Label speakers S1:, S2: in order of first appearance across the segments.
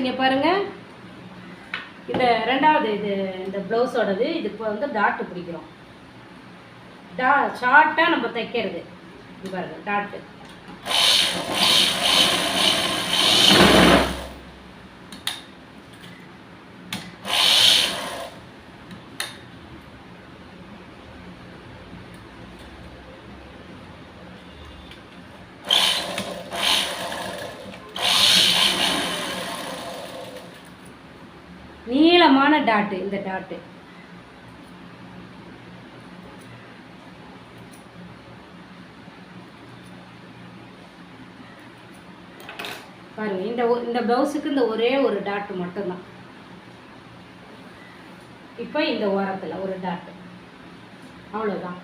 S1: இங்கே பாருங்க. இந்த ரெண்டாவது இது இந்த ப்ளவுஸோடது இது இப்போ வந்து டாட்டு பிடிக்கிறோம். டா ஷார்ட்டாக நம்ம தைக்கிறது. இது பாருங்கள் டாட்டு நீளமான டாட்டு இந்த டாட்டு பாருங்க இந்த இந்த ப்ளவுஸுக்கு இந்த ஒரே ஒரு டாட்டு மட்டும்தான். இப்போ இந்த ஓரத்தில் ஒரு டாட்டு அவ்வளோதான்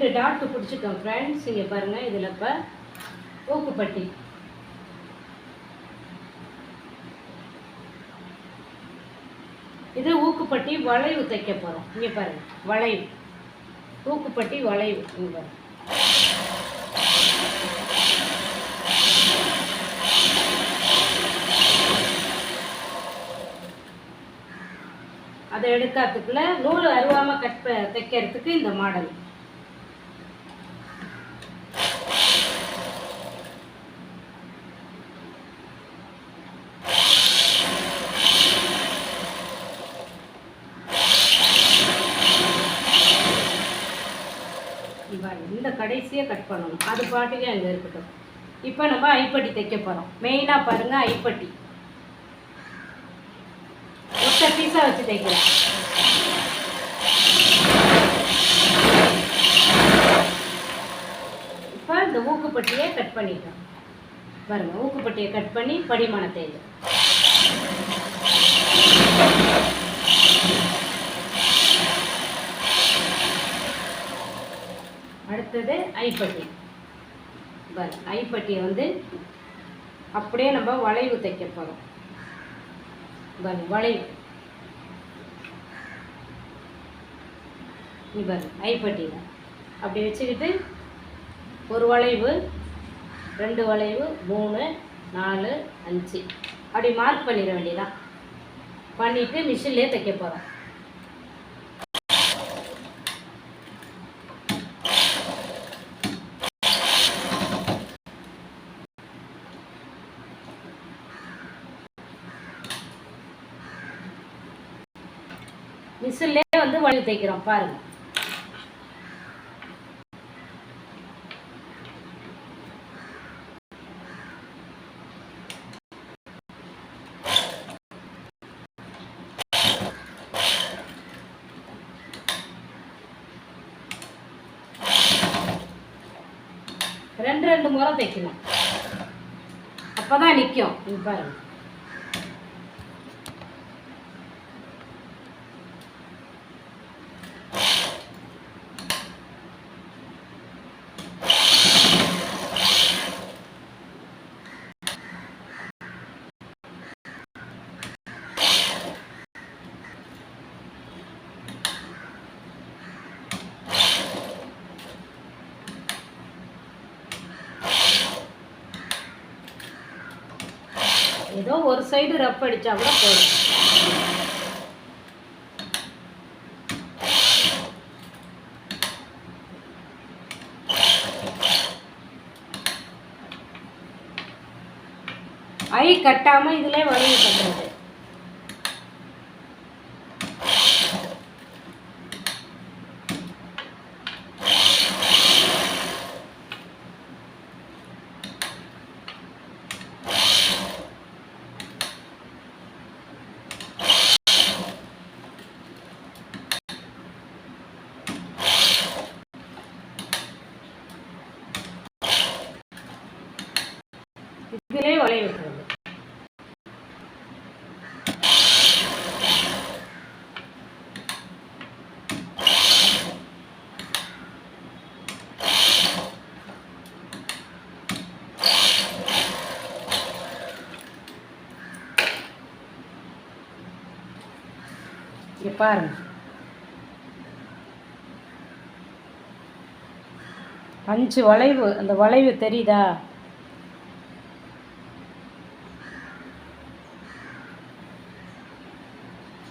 S1: ரெண்டு டாட்டு பிடிச்சிட்டோம் ஃப்ரெண்ட்ஸ் இங்கே பாருங்கள் இதில் இப்போ ஊக்குப்பட்டி இது ஊக்குப்பட்டி வளைவு தைக்க போகிறோம் இங்கே பாருங்கள் வளைவு. ஊக்குப்பட்டி வளைவு. இங்கே பாருங்கள் அதை எடுக்கிறதுக்குள்ள நூல் அருவாமல் கட் தைக்கிறதுக்கு இந்த மாடல். இவ்வாறு இந்த கடைசியை கட் பண்ணணும். அது பாட்டுக்கு அங்கே இருக்கட்டும். இப்போ நம்ம ஐப்பட்டி தைக்க போகிறோம் மெயினாக பாருங்கள் ஐப்பட்டி. ஒத்த பீஸாக வச்சு தைக்கலாம். இப்போ இந்த ஊக்குப்பட்டியை கட் பண்ணிட்டோம். பாருங்கள் ஊக்குப்பட்டியை கட் பண்ணி படிமானத்தை இது அடுத்தது ஐப்பட்டி. பார் ஐப்பட்டியை வந்து அப்படியே நம்ம வளைவு தைக்க போகிறோம் பாருங்க வளைவு. நீ பாருங்க ஐப்பட்டியில். அப்படி வச்சுக்கிட்டு ஒரு வளைவு ரெண்டு வளைவு மூணு நாலு அஞ்சு. அப்படி மார்க் பண்ணிட வேண்டியதான் பண்ணிவிட்டு மிஷின்லேயே தைக்க போகிறோம் மிஷின்லேயே வந்து வளைவு தைக்கிறோம் பாருங்க. ரெண்டு ரெண்டு முறை தைக்கணும் அப்பதான் நிற்கும் இது பாருங்க. ஏதோ ஒரு சைடு ரப் அடித்தா கூட போதும். ஐ கட்டாமல் இதுல வளைவு பண்ணுறது வளைய விட்டுறது இங்கே அஞ்சு வளைவு அந்த வளைவு தெரியுதா?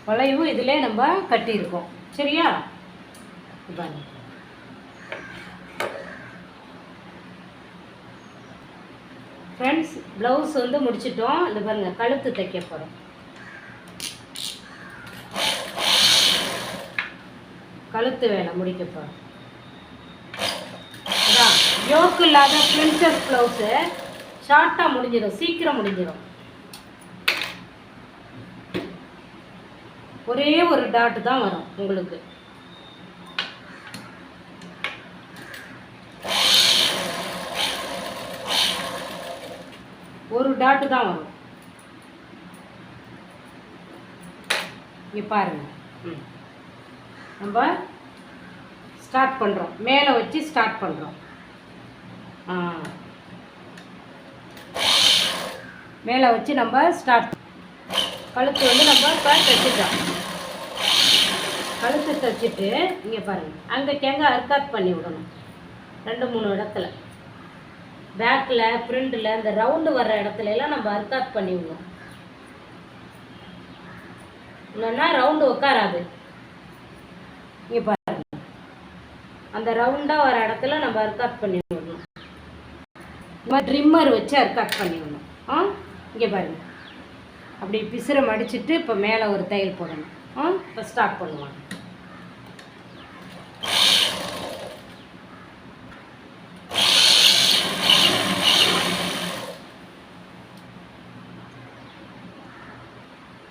S1: வளைவும் இதில் நம்ம கட்டியிருக்கோம். சரியா? பாருங்க ஃப்ரெண்ட்ஸ் ப்ளவுஸ் வந்து முடிச்சிட்டோம். இந்த பாருங்கள் கழுத்து தைக்க போகிறோம் கழுத்து வேலை முடிக்க போகிறோம் அதான் யோக்கு இல்லாத பிரின்சஸ் ப்ளவுஸு ஷார்ட்டாக முடிஞ்சிடும் சீக்கிரம் முடிஞ்சிடும். ஒரே ஒரு டாட்டு தான் வரும் உங்களுக்கு. ஒரு டாட்டு தான் வரும். இங்கே பாருங்க. ம். நம்ம ஸ்டார்ட் பண்ணுறோம் மேலே வச்சு ஸ்டார்ட் பண்ணுறோம் ஆ. மேலே வச்சு நம்ம ஸ்டார்ட் கழுத்து வந்து நம்ம இப்போ தைச்சிட்டோம் கழுத்து தைச்சிட்டு இங்கே பாருங்கள் அங்கே தேங்காய் அர்க்காட் பண்ணி விடணும். ரெண்டு மூணு இடத்துல. பேக்கில் ஃப்ரண்டில் இந்த ரவுண்டு வர்ற இடத்துல எல்லாம் நம்ம அர்க்காட் பண்ணி விடணும். இல்லைன்னா ரவுண்டு உட்காராது இங்கே பாருங்க. அந்த ரவுண்டாக வர இடத்துல நம்ம அர்க்காட் பண்ணி விடணும். இந்த மாதிரி ட்ரிம்மர் வச்சு அர்க்காட் பண்ணி விடணும். ஆ? இங்கே பாருங்கள் அப்படி பிசுரை மடிச்சிட்டு இப்போ மேலே ஒரு தையல் போடணும். ஆ? இப்போ ஸ்டார்ட் பண்ணுவாங்க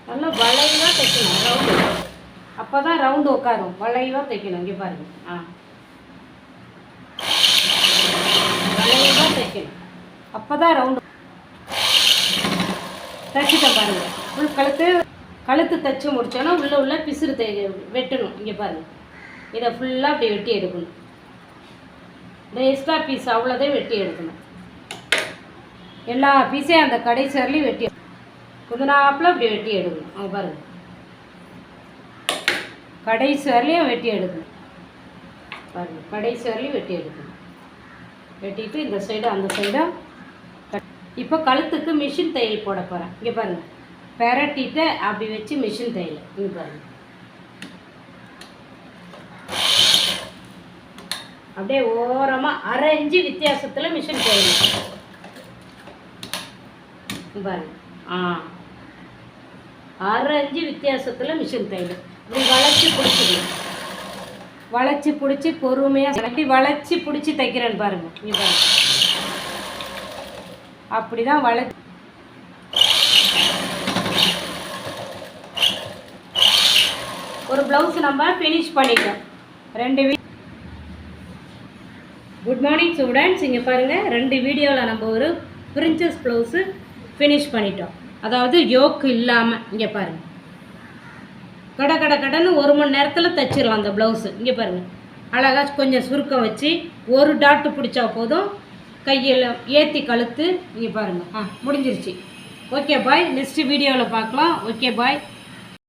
S1: நல்லா வளைவாக தைக்கணும் ரவுண்டு அப்போ தான் ரவுண்டு உட்காரும். வளைவாக தைக்கணும் இங்கே பாருங்க. ஆ. வளைவாக தைக்கணும். அப்போ தான் ரவுண்டு தைச்சிட்டேன் பாருங்க. உள் கழுத்து கழுத்து தைச்சு முடிச்சோன்னா உள்ளே உள்ள பிசுறு தை வெட்டணும். இங்கே பாருங்கள் இதை ஃபுல்லாக அப்படி வெட்டி எடுக்கணும். இந்த எக்ஸ்ட்ரா பீஸ் அவ்வளோதான் வெட்டி எடுக்கணும். எல்லா பீஸையும் அந்த கடைசி வரலையும் வெட்டி குதினாப்பில் அப்படி வெட்டி எடுக்கணும். அவங்க பாருங்கள் கடைசி வரலையும் வெட்டி எடுக்கணும். பாருங்கள் கடைசி வரலையும் வெட்டி எடுக்கணும். வெட்டிட்டு இந்த சைடு அந்த சைடாக இப்போ கழுத்துக்கு மிஷின் தையல் போட போகிறேன் இங்கே பாருங்கள் பெரட்டிட்டு அப்படி வச்சு மிஷின் தையல். இங்கே பாருங்கள் அப்படியே ஓரமாக அரை இன்ச்சு வித்தியாசத்தில் மிஷின் தையல். பாருங்க. ஆ. அரை இன்ச்சு வித்தியாசத்தில் மிஷின் தையல். இப்படி வளைச்சி பிடிச்சிடணும் வளைச்சி பிடிச்சி பொறுமையாக எப்படி வளைச்சி பிடிச்சி தைக்கிறேன்னு பாருங்கள் இங்கே பாருங்கள் அப்படி தான் வள ஒரு ப்ளவுஸ் நம்ம ஃபினிஷ் பண்ணிட்டோம். ரெண்டு வீ குட் மார்னிங் ஸ்டூடெண்ட்ஸ் இங்கே பாருங்கள் ரெண்டு வீடியோவில் நம்ம ஒரு பிரின்சஸ் ப்ளவுஸு ஃபினிஷ் பண்ணிட்டோம். அதாவது யோக்கு இல்லாமல் இங்கே பாருங்கள் கட கட கடன்னு ஒரு மணி நேரத்தில் தைச்சிடலாம் அந்த ப்ளவுஸு இங்கே பாருங்கள் அழகாக கொஞ்சம் சுருக்கம் வச்சு ஒரு டாட்டு பிடிச்சா போதும். கையில் ஏற்றி கழுத்து நீங்கள் பாருங்கள் ஆ முடிஞ்சிருச்சு. ஓகே பாய் நெக்ஸ்ட்டு வீடியோவில் பார்க்கலாம். Okay bye